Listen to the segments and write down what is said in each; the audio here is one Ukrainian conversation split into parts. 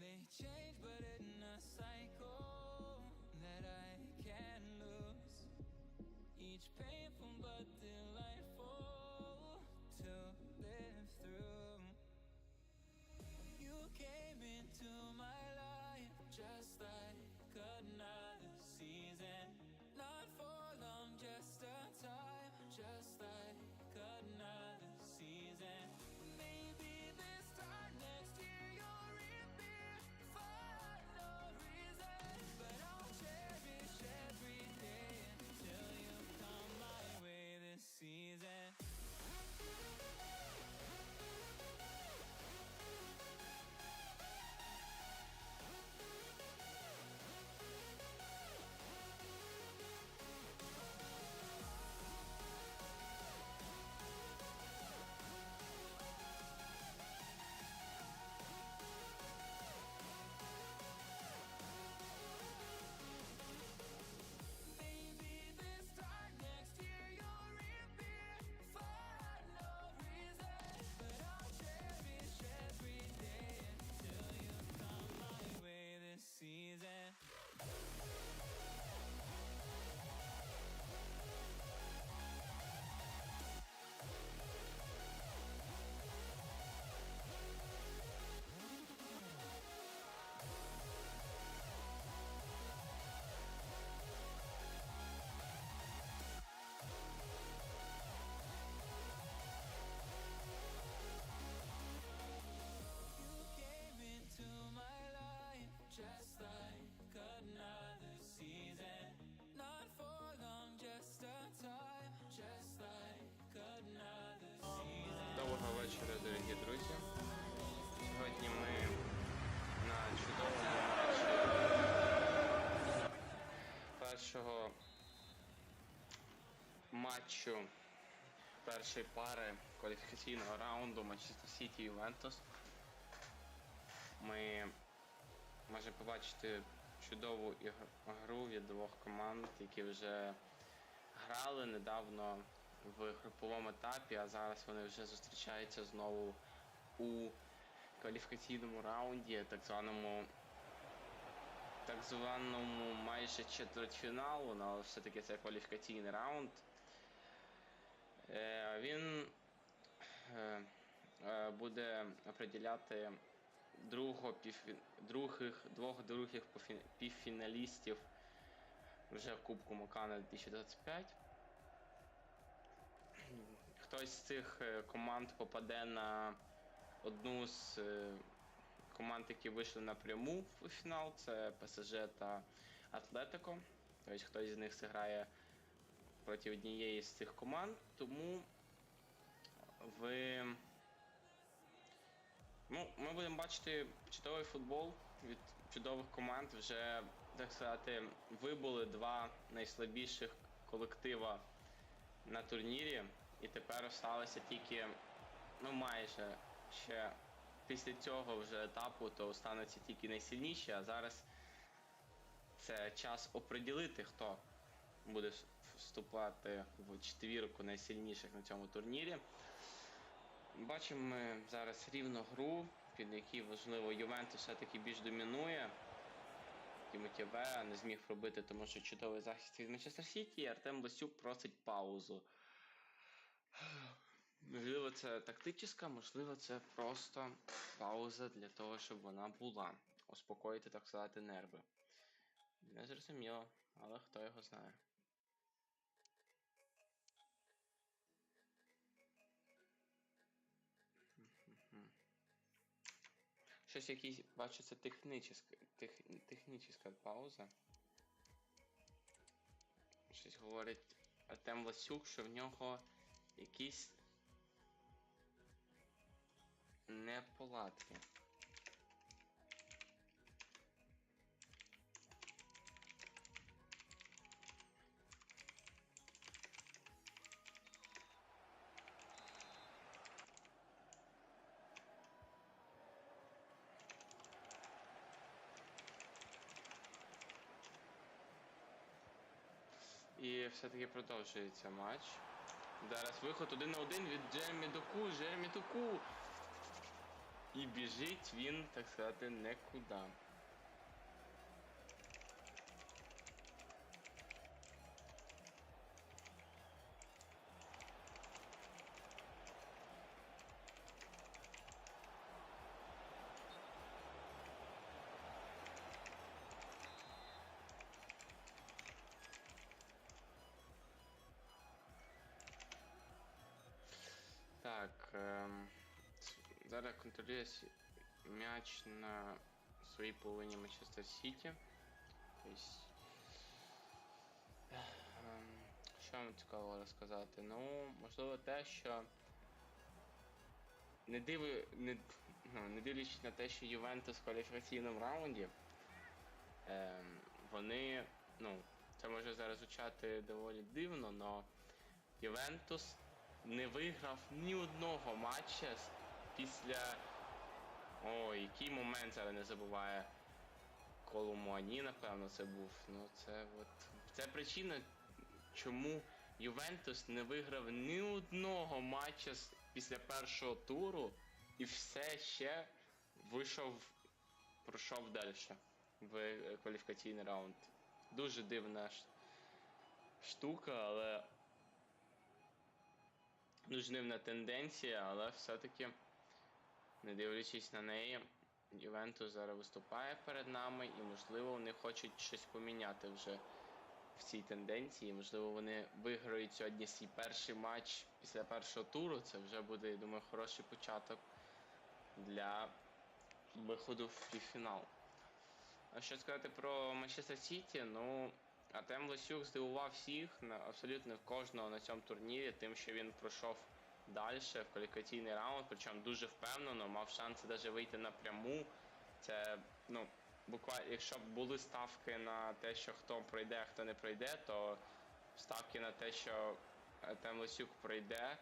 They change, but in a cycle that I can't lose. Each painful першого матчу першої пари кваліфікаційного раунду Манчестер Сіті Ювентус. Ми можемо побачити чудову гру від двох команд, які вже грали недавно в груповому етапі, а зараз вони вже зустрічаються знову у кваліфікаційному раунді, так званому так званому майже четвертьфіналу, але все-таки це кваліфікаційний раунд. Е, Він е, е, буде определяти другого півфі- других, двох других півфіналістів вже в Кубку Мокана 2025. Хтось з цих команд попаде на одну з команд, які вийшли напряму в фінал, це ПСЖ та Атлетико. Тобто хтось з них зіграє проти однієї з цих команд, тому ви. Ну, ми будемо бачити чудовий футбол від чудових команд. Вже, так сказати, вибули два найслабіших колектива на турнірі, і тепер осталося тільки, ну майже ще після цього вже етапу, то остануться тільки найсильніші, а зараз це час оприділити, хто буде вступати в четвірку найсильніших на цьому турнірі. Бачимо ми зараз рівну гру, під якій важливо Ювентус все-таки більш домінує. Тімоті не зміг пробити, тому що чудовий захист від Манчестер Сіті, і Артем Лосюк просить паузу. Можливо, це тактична, можливо, це просто пауза для того, щоб вона була. Успокоїти, так сказати, нерви. Не зрозуміло, але хто його знає. Щось якийсь, це технічна, тех, пауза. Щось говорить Артем Ласюк, що в нього якісь неполадки. І все-таки продовжується матч. Зараз виход один на один від Джеремі Доку. Джеремі Доку. І біжить він, так сказати, некуди. Так, ем, с- зараз контролює м'яч на своїй половині Манчестер Сіті. Що вам цікаво розказати? Ну, можливо, те, що не диви, не, ну, не дивлячись на те, що Ювентус в кваліфікаційному раунді, ем, вони, ну, це може зараз звучати доволі дивно, але Ювентус не виграв ні одного матча з- після. Ой, який момент зараз не забуває. Коломуані, напевно, це був. Ну, це от. Це причина, чому Ювентус не виграв ні одного матча після першого туру і все ще вийшов, пройшов далі в кваліфікаційний раунд. Дуже дивна штука, але дуже дивна тенденція, але все-таки, не дивлячись на неї, Ювентус зараз виступає перед нами і, можливо, вони хочуть щось поміняти вже в цій тенденції. Можливо, вони виграють сьогодні свій перший матч після першого туру. Це вже буде, я думаю, хороший початок для виходу в півфінал. А що сказати про Манчестер Сіті? Ну, Артем Лосюк здивував всіх, абсолютно кожного на цьому турнірі, тим, що він пройшов далі в кваліфікаційний раунд, причому дуже впевнено, мав шанси навіть вийти напряму. Це, ну, буквально, якщо б були ставки на те, що хто пройде, а хто не пройде, то ставки на те, що Артем Лосюк пройде,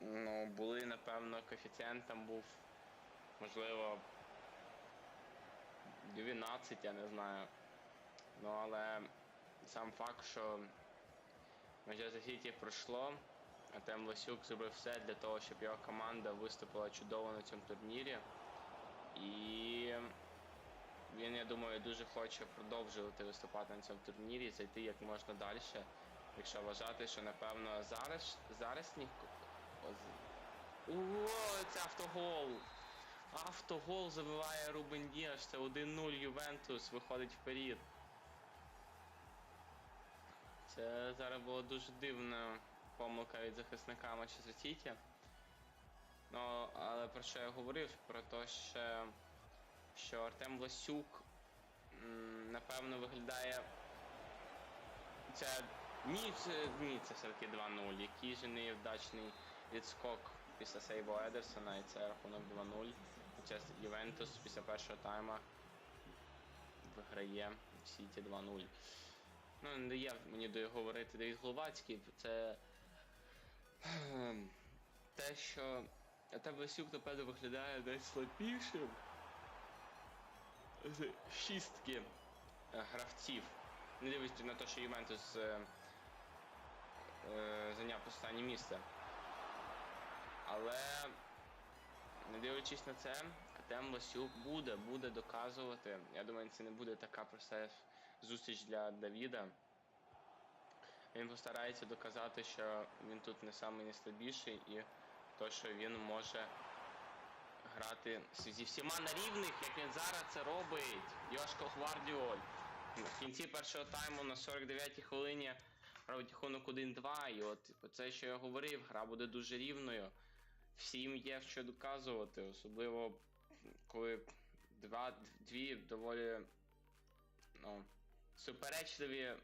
ну, були, напевно, коефіцієнт там був, можливо, 12, я не знаю. Ну, але сам факт, що Манчестер Сіті пройшло, а Тем Лосюк зробив все для того, щоб його команда виступила чудово на цьому турнірі. І він, я думаю, дуже хоче продовжувати виступати на цьому турнірі, зайти як можна далі. Якщо вважати, що напевно зараз зараз ніхто. О, це автогол! Автогол забиває Рубен Діаш, це 1-0 Ювентус виходить вперед. Це зараз була дуже дивна помилка від захисника Манчестер Сіті. Ну, але про що я говорив? Про те, що, що Артем Власюк м, напевно виглядає. Це ні, це, ні, це все-таки 2-0. Який же невдачний відскок після сейву Едерсона, і це рахунок 2-0. Манчестер Ювентус після першого тайма виграє в Сіті 2-0. Ну, не дає мені договорити Давід Гловацький. Це те, що Атабасюк, напевно, виглядає найслабішим з шістки е, гравців. Не дивлячись на те, що Ювентус е, е, зайняв останнє місце. Але не дивлячись на це, Артем Васюк буде, буде доказувати. Я думаю, це не буде така проста зустріч для Давіда. Він постарається доказати, що він тут не самий і то, що він може грати зі всіма на рівних, як він зараз це робить. Йошко Гвардіоль. В кінці першого тайму на 49-й хвилині робить рахунок 1-2. І от це, що я говорив, гра буде дуже рівною. Всім є що доказувати, особливо коли два, дві доволі ну, суперечливі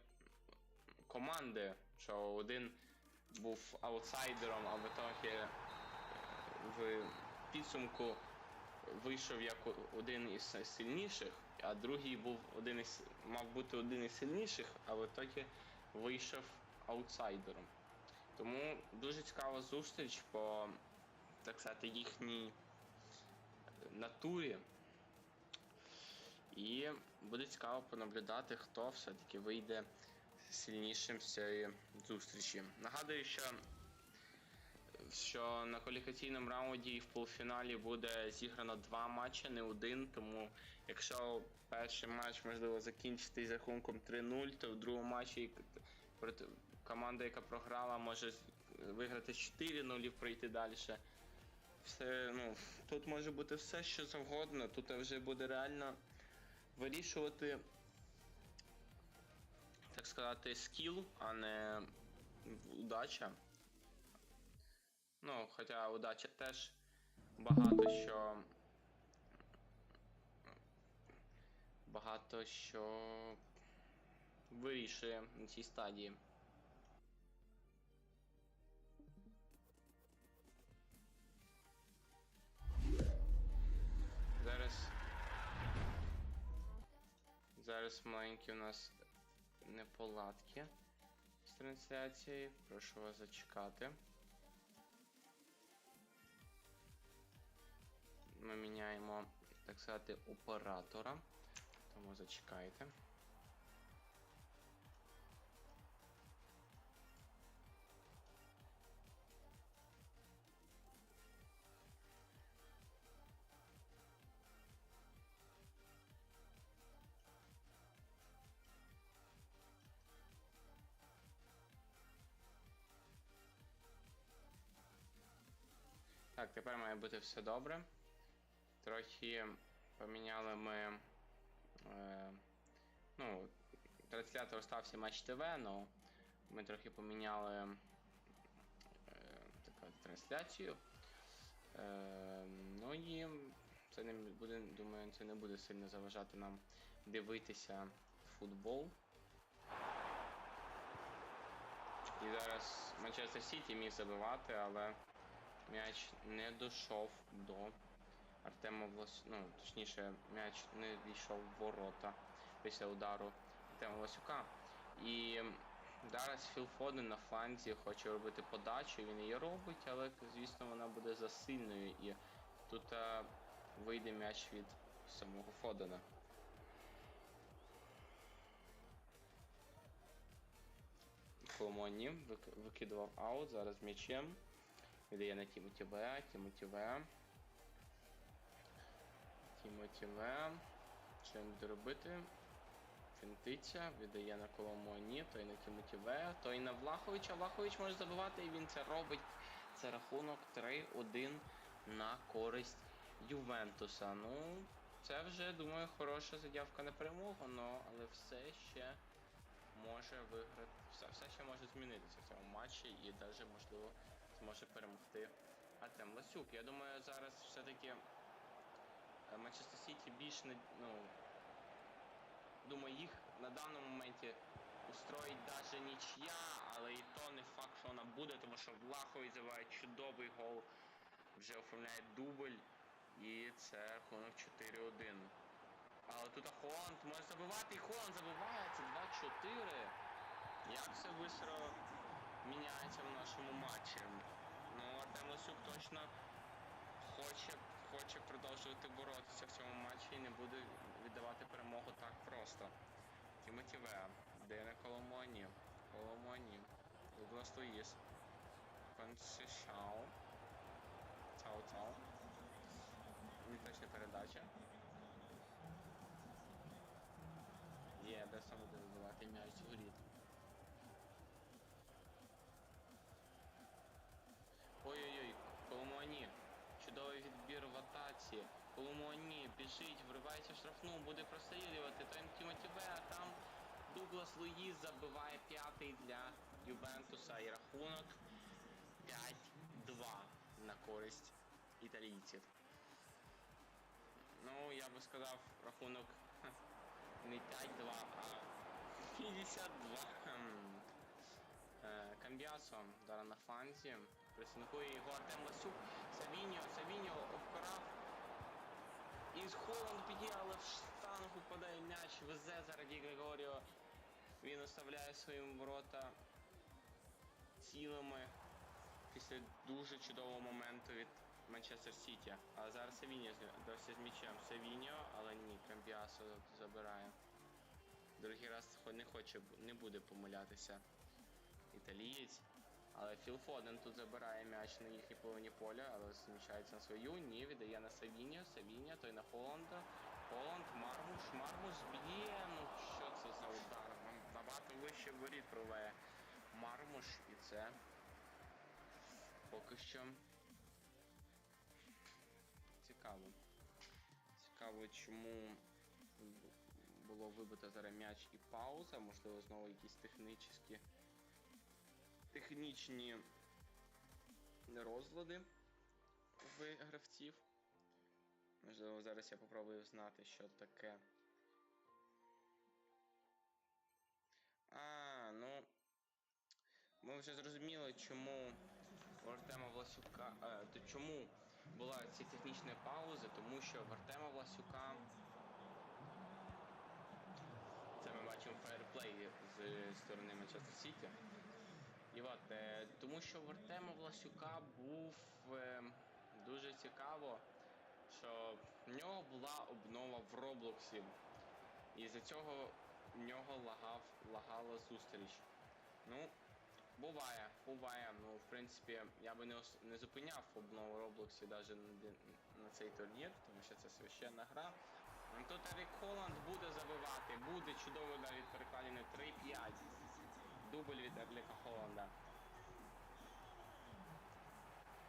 команди, що один був аутсайдером, а в ітогі е, в підсумку вийшов як один із сильніших, а другий був один із мав бути один із сильніших, а в ітогі вийшов аутсайдером. Тому дуже цікава зустріч по так сказати їхній натурі. І буде цікаво понаблюдати, хто все-таки вийде сильнішим з цієї зустрічі. Нагадую, що що на кваліфікаційному раунді і в полуфіналі буде зіграно два матчі, не один. Тому якщо перший матч можливо закінчити з рахунком 3-0, то в другому матчі команда, яка програла, може виграти 4-0 і пройти далі. Все, ну, тут може бути все, що завгодно. Тут вже буде реально вирішувати, так сказати, скіл, а не удача. Ну, хоча удача теж багато що. Багато що вирішує на цій стадії. Зараз. Зараз маленькі у нас неполадки з трансляцією. Прошу вас зачекати. Ми міняємо, так сказати, оператора. Тому зачекайте. Так, тепер має бути все добре. Трохи поміняли ми. Е, ну, транслятор стався Матч ТВ, але ми трохи поміняли е, таку трансляцію. Е, ну і це не буде, думаю, це не буде сильно заважати нам дивитися футбол. І зараз Манчестер Сіті міг забивати, але м'яч не дійшов до Артема Влас... ну, точніше, м'яч не дійшов в ворота після удару Артема Власюка. І зараз Філ Фоден на фланзі хоче робити подачу, він її робить, але, звісно, вона буде засильною і тут е, вийде м'яч від самого Фодена. Коломоні викидував аут, зараз м'ячем. Віддає на Тімоті В, Тімоті В. Тімоті В. Що буде робити? Фінтиться, віддає на Коломоні, той на Тімоті В, той на Влаховича. Влахович може забивати і він це робить. Це рахунок 3-1 на користь Ювентуса. Ну, це вже, думаю, хороша заявка на перемогу, але все ще може виграти. Все, все ще може змінитися в цьому матчі і навіть можливо зможе перемогти Артем Ласюк. Я думаю, зараз все-таки е, Манчестер Сіті більш не ну. Думаю, їх на даному моменті устроїть навіть нічия, але і то не факт, що вона буде, тому що Влахович забиває чудовий гол, вже оформляє дубль, і це рахунок 4-1. Але тут Холланд може забивати, і Холланд забиває, це 2-4. Як все швидко міняється в нашому матчі. Ну, Артем Лисюк точно хоче, хоче продовжувати боротися в цьому матчі і не буде віддавати перемогу так просто. Тімоті В, де на Коломоні, Коломоні, Дуглас Луїс, Пансишау, Цау Цау. Неточна передача. Є, де саме буде вибивати м'яч воріт. Коломоні біжить, вривається в штрафну, буде прострілювати. Той Тімоті Б, а там Дуглас Луїс забиває п'ятий для Ювентуса і рахунок 5-2 на користь італійців. Ну, я би сказав, рахунок не 5-2, а 52. Хм. Е, Камбіасо зараз на фланзі. Пресингує його Артем Ласюк. Савіньо, Савіньо обкрав. І Холланд піде, але в штангу падає м'яч. Везе зараді Григоріо. Він оставляє своїм ворота цілими після дуже чудового моменту від Манчестер Сіті. А зараз Савіньо досі з м'ячем. Савіньо, але ні, Камбіасо забирає. Другий раз не хоче, не буде помилятися італієць. Але Філ Фоден тут забирає м'яч на їхній половині поля, але зміщається на свою. Ні, віддає на Савіньо, Савіньо, той на Холланда. Холланд, Мармуш, Мармуш б'є. Ну що це за удар? Набагато вище воріт провеє Мармуш і це поки що цікаво. Цікаво, чому було вибито зараз м'яч і пауза, можливо, знову якісь технічні технічні розлади в гравців. Можливо, зараз я попробую знати, що таке. А, ну. Ми вже зрозуміли, чому у Артема Власюка. Е, то чому була ці технічні паузи, тому що в Артема Власюка. Це ми бачимо фейерплей з сторони Манчестер Сіті. І от, е, тому що в Артема Власюка був е, дуже цікаво, що в нього була обнова в Роблоксі. І за цього в нього лагав, лагала зустріч. Ну, буває, буває. Ну, в принципі, я би не, не зупиняв обнову в Роблоксі навіть на, цей турнір, тому що це священна гра. Тут Ерік Холланд буде забивати, буде чудово навіть перекладений 3-5. Дубль від Ерліка Холланда.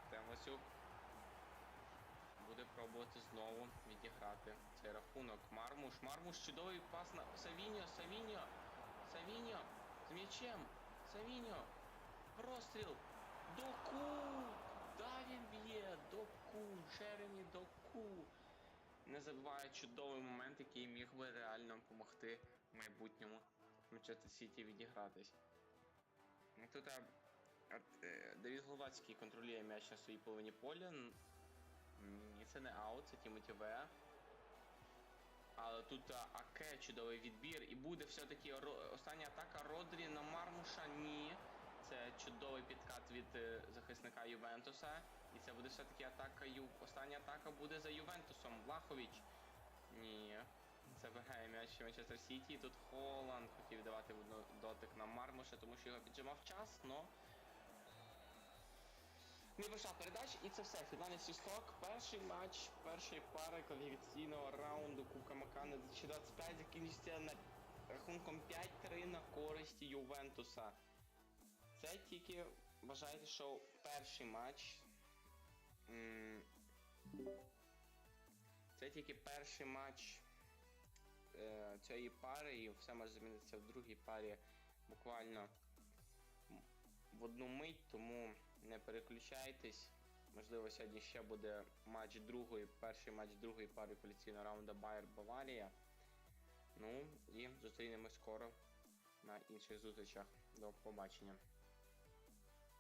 Темасюк буде пробувати знову відіграти цей рахунок. Мармуш. Мармуш чудовий пас на Савіньо, Савіньо, Савіньо з м'ячем. Савіньо. Простріл. Доку. Да, він б'є. Доку. Джеремі Доку. Не забуває чудовий момент, який міг би реально допомогти в майбутньому Манчестер Сіті відігратись. Ну, Тут е, Давід Головацький контролює м'яч на своїй половині поля. Ні, це не аут, це Тімоті Веа. Але тут а, Аке чудовий відбір. І буде все-таки остання атака Родрі на Мармуша. Ні. Це чудовий підкат від е, захисника Ювентуса. І це буде все-таки атака Ю. Остання атака буде за Ювентусом. Влахович. Ні. Це виграє м'яч Манчестер Сіті. Тут Холланд хотів давати дотик на Мармуша, тому що його піджимав час, но не вийшла передач, і це все. Фінальний свісток. Перший матч першої пари кваліфікаційного раунду Кубка Макана 2025 закінчиться на рахунком 5-3 на користь Ювентуса. Це тільки вважайте, що перший матч. Це тільки перший матч цієї пари, і все може змінитися в другій парі буквально в одну мить, тому не переключайтесь. Можливо, сьогодні ще буде матч другої, перший матч другої пари кваліфікаційного раунду Байер Баварія. Ну і зустрінемось скоро на інших зустрічах. До побачення.